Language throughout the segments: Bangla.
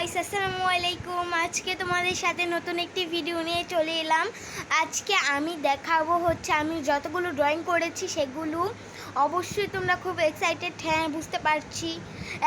গাইস আসসালামু আলাইকুম। আজকে তোমাদের সাথে নতুন একটি ভিডিও নিয়ে চলে এলাম। আজকে আমি দেখাবো হচ্ছে আমি যতগুলো ড্রয়িং করেছি সেগুলো অবশ্যই তোমরা খুব এক্সাইটেড হ্যাঁ বুঝতে পারছি।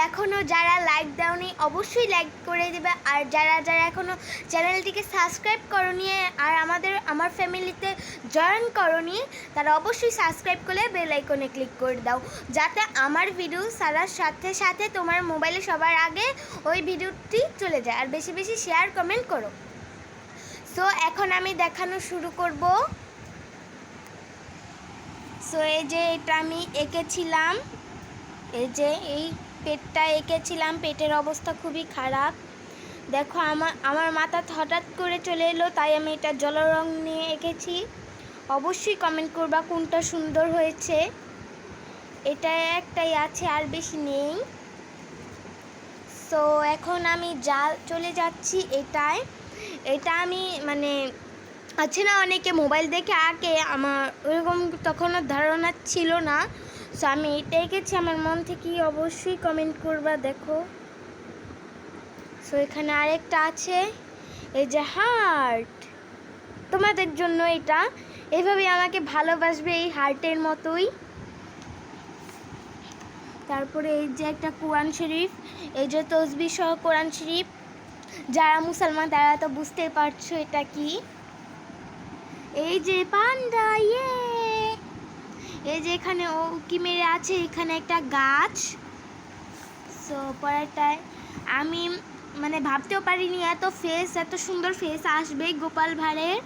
এখনও যারা লাইক দাওনি, অবশ্যই লাইক করে দেবে। আর যারা যারা এখনও চ্যানেলটিকে সাবস্ক্রাইব করনি, আর আমাদের, আমার ফ্যামিলিতে জয়েন করনি, তারা অবশ্যই সাবস্ক্রাইব করে বেল আইকনে ক্লিক করে দাও। যাতে আমার ভিডিও সারার সাথে সাথে তোমার মোবাইলে সবার আগে ওই ভিডিওটি চলে যায়। আর বেশি বেশি শেয়ার কমেন্ট করো। সো এখন আমি দেখানো শুরু করব। সো এই যে এটা আমি এঁকেছিলাম, এই যে এই পেটটা এঁকেছিলাম, পেটের অবস্থা খুবই খারাপ। দেখো, আমার আমার মাথা হঠাৎ করে চলে এলো, তাই আমি এটা জলরং নিয়ে এঁকেছি। অবশ্যই কমেন্ট করবা কোনটা সুন্দর হয়েছে। এটা একটাই আছে, আর বেশি নেই। সো এখন আমি যা, চলে যাচ্ছি এটায়। এটা আমি মানে আছে না অনেকে মোবাইল দেখে আঁকে, আমার ওরকম তখনও ধারণা ছিল না। সো আমি এটা এঁকেছি আমার মন থেকে অবশ্যই কমেন্ট করবা, দেখো। সো এখানে আরেকটা আছে, এই যে হার্ট তোমাদের জন্য এটা। এভাবে আমাকে ভালোবাসবে এই হার্টের মতোই। তারপরে এই যে একটা কোরআন শরীফ, এই যে তসবি সহ কোরআন শরীফ। যারা মুসলমান, তারা তো বুঝতে পারছ এটা কি। এই যে পান্ডা ইয়ে। এই যে এখানে ও কি মেরে আছে, এখানে একটা গাছ। সো পরেরটায়, আমি মানে ভাবতেও পারিনি, এত ফেস এত সুন্দর ফেস আসবে গোপাল ভাঁড়ের।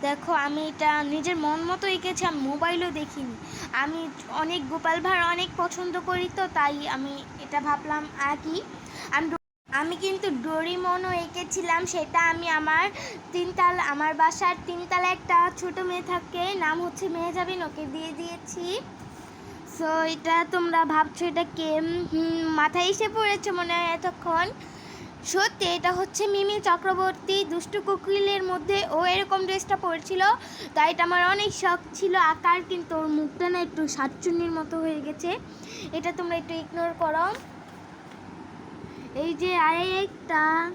দেখো, আমি এটা নিজের মন মতো এঁকেছি, আমি মোবাইলও দেখিনি। আমি অনেক গোপাল ভাঁড় অনেক পছন্দ করি তো, তাই আমি এটা ভাবলাম আঁকি আমি ডো- আমি কিন্তু ডোরিমনও এঁকেছিলাম, সেটা আমি আমার তিনতাল, আমার বাসার তিনতলা একটা ছোট মেয়ে থাকে, নাম হচ্ছে মেহজাবিন, ওকে দিয়ে দিয়েছি। সো এটা তোমরা ভাবছ এটা কে? মাথায় এসে পড়েছে মনে হয় এতক্ষণ। সত্যি, এটা হচ্ছে মিমি চক্রবর্তী, দুষ্টু কোকিলের মধ্যে ও এরকম ড্রেসটা পরেছিল, তাই এটা আমার অনেক শখ ছিল, আঁকার কিন্তু ওর মুখটা না একটু সাতচুন্নির মতো হয়ে গেছে। এটা তোমরা একটু ইগনোর করো। এই যে আরেকটা।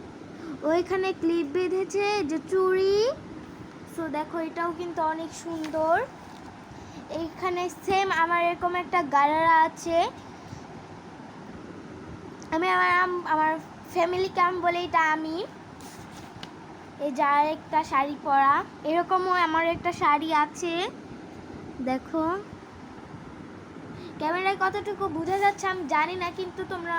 ওইখানে ক্লিপ বেঁধেছে যে চুড়ি। সো দেখো, এটাও কিন্তু অনেক সুন্দর। এইখানে সেম আমার এরকম একটা গারারা আছে। আমি আমার আমার ফ্যামিলি ক্যাম্প বলে, এটা আমি। এই যে একটা শাড়ি পরা। এরকমও আমার একটা শাড়ি আছে। দেখো। ক্যামেরায় কতটুকু বোঝা যাচ্ছে আমি জানি না, কিন্তু তোমরা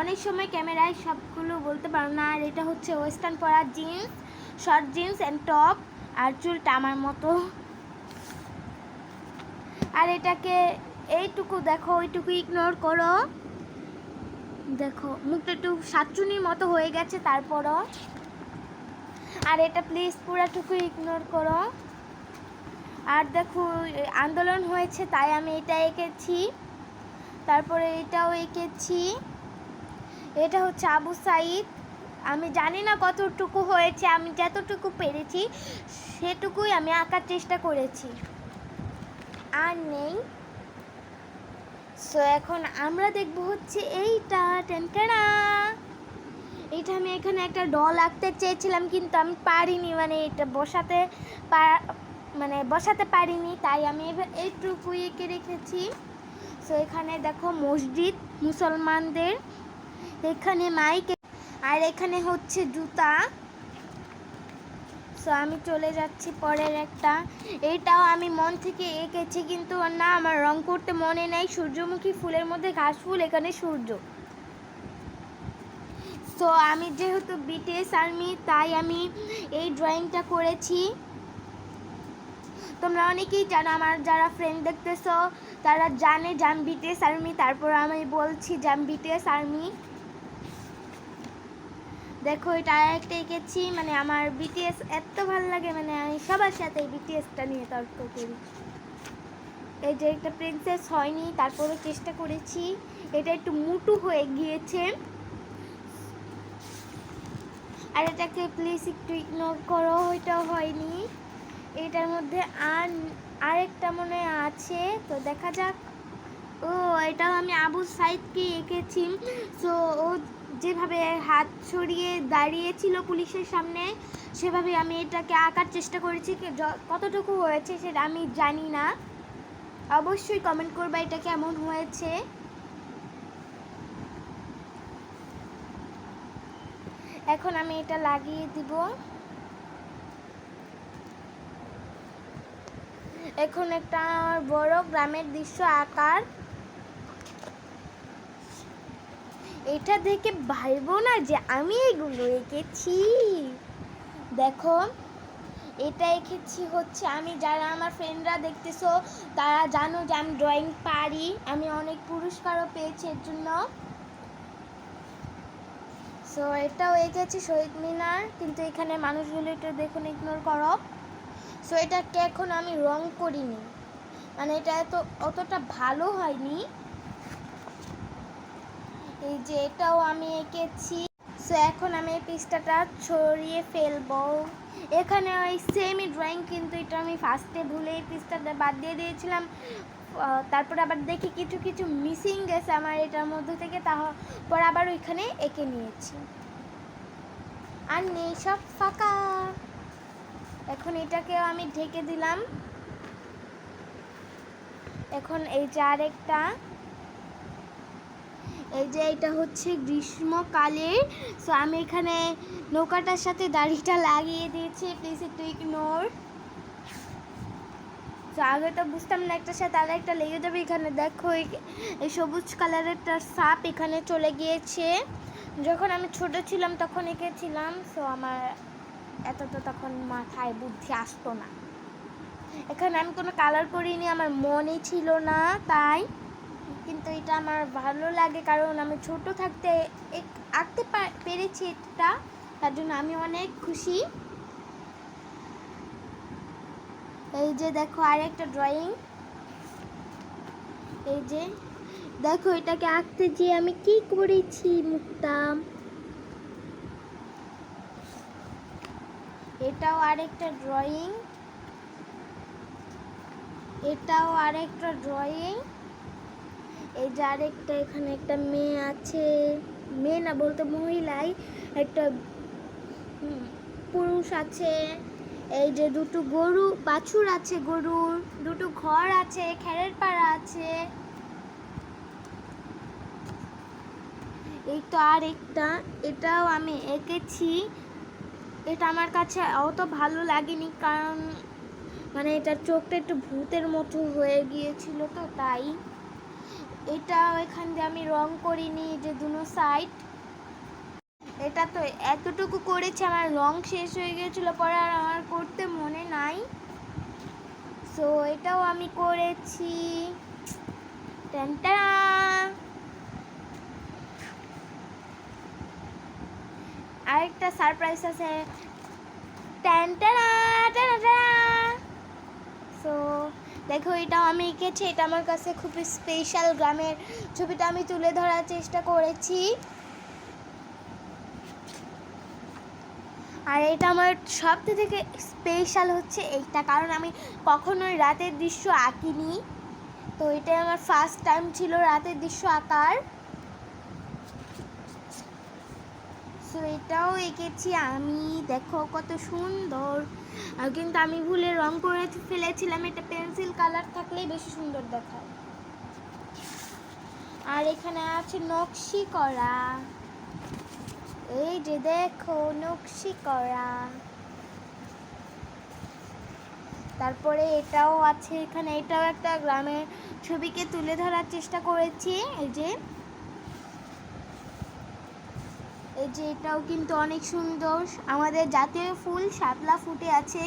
অনেক সময় ক্যামেরায় সবগুলো বলতে পারো না। আর এটা হচ্ছে ওয়েস্টার্ন পরা jeans short jeans and top আর চুলটা আমার মতো। আর এটাকে এইটুকু দেখো, ওইটুকু ইগনোর করো। দেখো, মুখটা একটু সাতচুনির মতো হয়ে গেছে, তারপরও। আর এটা প্লিজ পুরাটুকু ইগনোর করো। আর দেখো আন্দোলন হয়েছে, তাই আমি এটা এঁকেছি। তারপরে এটাও এঁকেছি। এটা হচ্ছে আবু সাইদ। আমি জানি না কতটুকু হয়েছে, আমি যতটুকু পেরেছি, সেটুকুই আমি আঁকার চেষ্টা করেছি। আর নেই। সো এখন আমরা দেখব হচ্ছে এইটা, টেনটেনা। এইটা আমি এখানে একটা ডল আঁকতে চেয়েছিলাম, কিন্তু আমি পারিনি মানে এটা বসাতে মানে বসাতে পারিনি, তাই আমি এইটুকু এঁকে রেখেছি। সো এখানে দেখো মসজিদ, মুসলমানদের, এখানে মাইক আর এখানে হচ্ছে জুতা। সো আমি চলে যাচ্ছি পরের একটা। এটাও আমি মন থেকে এঁকেছি, কিন্তু না, আমার রং করতে মনে নেই। সূর্যমুখী ফুলের মধ্যে ঘাস ফুল, এখানে সূর্য। সো আমি যেহেতু বিটিএস আর্মি তাই আমি এই ড্রয়িংটা করেছি। তোমরা অনেকেই জানো আমার যারা ফ্রেন্ড দেখতেছো, তারা জানে যে বিটিএস আর্মি তারপর আমি বলছি যে বিটিএস আর্মি দেখো, এটা একটা এঁকেছি মানে আমার বিটিএস এত ভালো লাগে মানে আমি সবার সাথে বিটিএসটা নিয়ে তর্ক করি। এই যে একটা প্রিন্সেস হয়নি তারপরে চেষ্টা করেছি। এটা একটু মুটু হয়ে গিয়েছে। আর এটাকে প্লিজ একটু ইগনোর করো এটাও হয়নি। এটার মধ্যে আর, আরেকটা মনে আছে, তো দেখা যাক। ও, এটাও আমি আবু সাইদকে এঁকেছি। সো ও যেভাবে হাত ছড়িয়ে দাঁড়িয়েছিল পুলিশের সামনে, সেভাবে আমি এটাকে আঁকার চেষ্টা করেছি। কতটুকু হয়েছে সেটা আমি জানি না। অবশ্যই কমেন্ট করবা এটা কেমন হয়েছে। এখন আমি এটা লাগিয়ে দিব। এখন একটা বড় গ্রামের দৃশ্য আকার। এটা দেখে ভাইবো না যে আমি এগুলো এঁকেছি। দেখো, এটা এঁকেছি হচ্ছে আমি, যারা আমার ফ্রেন্ডরা দেখতেছো, তারা জানো যে আমি ড্রয়িং পারি, আমি অনেক পুরস্কারও পেয়েছি এর জন্য। সো এটাও এঁকেছি শহীদ মিনার, কিন্তু এখানে মানুষগুলো একটু দেখুন ইগনোর করো। সো এটাকে এখন আমি রং করিনি। মানে এটা এত, অতটা ভালো হয়নি। এই যে এটাও আমি এঁকেছি। সো এখন আমি এই পৃষ্ঠাটা ছড়িয়ে ফেলব। এখানে ওই সেমই ড্রয়িং কিন্তু এটা আমি ফার্স্টে ভুলে এই পৃষ্ঠাটা বাদ দিয়ে দিয়েছিলাম। তারপর আবার দেখি কিছু কিছু মিসিং গেছে আমার এটার মধ্যে থেকে। তারপর আবার ওইখানে এঁকে নিয়েছি। আর নেই, সব ফাঁকা। এখন এটাকে আমি ঢেকে দিলাম। এখন এই যে আরেকটা, এই যে এটা হচ্ছে গ্রীষ্মকালের। সো আমি এখানে নৌকাটার সাথে দাড়িটা লাগিয়ে দিয়েছি প্লিজ একটু ইগনোর তো আগে তো বুঝতাম না একটার সাথে আর একটা লেগে যাবে। এখানে দেখো, এই- সবুজ কালারের একটা সাপ এখানে চলে গিয়েছে। যখন আমি ছোট ছিলাম, তখন এঁকেছিলাম। সো আমার এত তো তখন মাথায় বুদ্ধি আসতো না। এখানে আমি কোনো কালার করিনি আমার মনে ছিল না তাই। কিন্তু এটা আমার ভালো লাগে কারণ আমি ছোট থাকতে আঁকতে পেরেছি এটা, তার জন্য আমি অনেক খুশি। এই যে দেখো আরেকটা ড্রয়িং এই যে দেখো এটাকে আঁকতে গিয়ে আমি কি করেছি মুখটা এটাও আরেকটা ড্রয়িং এটাও আরেকটা ড্রয়িং এই যে আরেকটা এখানে একটা মেয়ে আছে। মেয়ে না, বলতে মহিলাই, একটা পুরুষ আছে। এই যে দুটো গরু, বাছুর আছে গরুর, দুটো ঘর আছে, খেরের পাড়া আছে। এই তো আর একটা এটাও আমি এঁকেছি। এটা আমার কাছে অত ভালো লাগেনি, কারণ মানে এটার চোখটা একটু ভূতের মতো হয়ে গিয়েছিল তো, তাই এটা এখান দিয়ে আমি রং করিনি যে দুনো সাইড এটা তো এতটুকু করেছি, আমার রং শেষ হয়ে গিয়েছিল, পরে আর আমার করতে মনে নাই। সো এটাও আমি করেছি। টেনটা আরেকটা সারপ্রাইজ আছে। সো দেখো, এটাও আমি এঁকেছি। এটা আমার কাছে খুবই স্পেশাল গ্রামের ছবিটা আমি তুলে ধরার চেষ্টা করেছি। আর এটা আমার সব থেকে স্পেশাল হচ্ছে এইটা। কারণ আমি কখনোই রাতের দৃশ্য আঁকিনি। তো এটাই আমার ফার্স্ট টাইম ছিল রাতের দৃশ্য আঁকার। সো এটাও এঁকেছি, আমি দেখো কত সুন্দর। কিন্তু আমি ভুলে রং করে ফেলেছিলাম, এটা পেন্সিল কালার থাকলেই বেশি সুন্দর দেখায়। আর এখানে আছে নকশি করা। এই যে দেখো নকশি করা। তারপরে এটাও আছে এখানে, এটাও একটা গ্রামের ছবিকে তুলে ধরার চেষ্টা করেছি, এই যে এই যে এটাও কিন্তু অনেক সুন্দর। আমাদের জাতীয় ফুল শাপলা ফুটে আছে।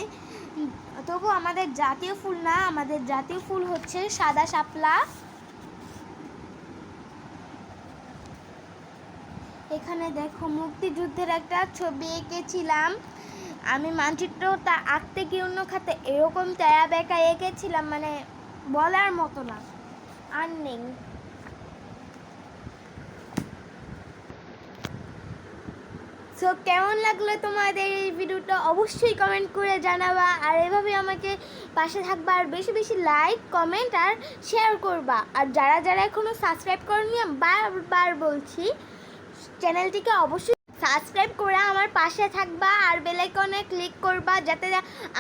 তবু আমাদের জাতীয় ফুল না, আমাদের জাতীয় ফুল হচ্ছে সাদা শাপলা। এখানে দেখো মুক্তিযুদ্ধের একটা ছবি এঁকেছিলাম। আমি মানচিত্রটা আঁকতে গিয়ে অন্য খাতে এরকম তেরা বেঁকা এঁকেছিলাম মানে বলার মতো না। আর নেই। সো কেমন লাগল তোমাদের এই ভিডিওটা? অবশ্যই কমেন্ট করে জানাবা। আর এভাবে আমাকে পাশে থাকবা আর বেশি বেশি লাইক কমেন্ট আর শেয়ার করবা। আর যারা যারা এখনও সাবস্ক্রাইব করেনি বারবার বলছি চ্যানেলটিকে অবশ্যই সাবস্ক্রাইব করে আমার পাশে থাকবা আর বেলাইকনে ক্লিক করবা, যাতে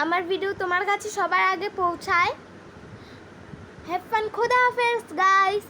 আমার ভিডিও তোমার কাছে সবার আগে পৌঁছায়। হ্যাভ ফান খোদা হাফেজ গাইস